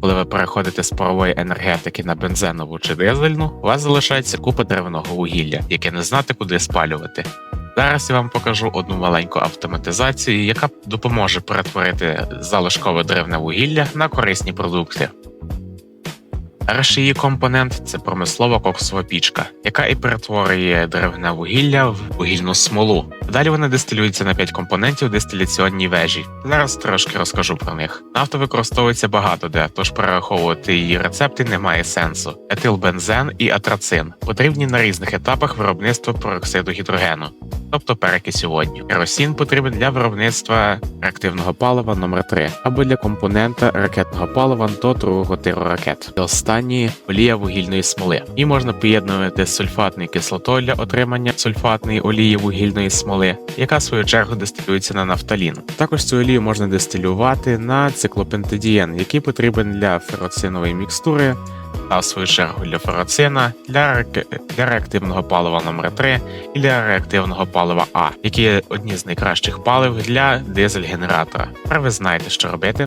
Коли ви переходите з парової енергетики на бензинову чи дизельну, у вас залишається купа деревного вугілля, яке не знати, куди спалювати. Зараз я вам покажу одну маленьку автоматизацію, яка допоможе перетворити залишкове деревне вугілля на корисні продукти. Перший її компонент це промислова коксова пічка, яка і перетворює деревне вугілля в вугільну смолу. Далі вона дистилюється на 5 компонентів дистиляційній вежі. Зараз трошки розкажу про них. Нафта використовується багато де, тож перераховувати її рецепти немає сенсу. Етилбензен і атрацин потрібні на різних етапах виробництва пероксиду гідрогену, тобто перекисю водню. Керосин потрібен для виробництва реактивного палива номер 3 або для компонента ракетного палива до другого тиру ракет. І останній олія вугільної смоли. І можна поєднувати з сульфатною кислотою для отримання сульфатної олії вугільної смоли, яка в свою чергу дистилюється на нафталін. Також цю олію можна дистилювати на циклопентадієн, який потрібен для фероцинової мікстури. А свою чергу для фероцина, для, для реактивного палива номер 3 і для реактивного палива А, які є одні з найкращих палив для дизель-генератора. Тепер ви знаєте, що робити.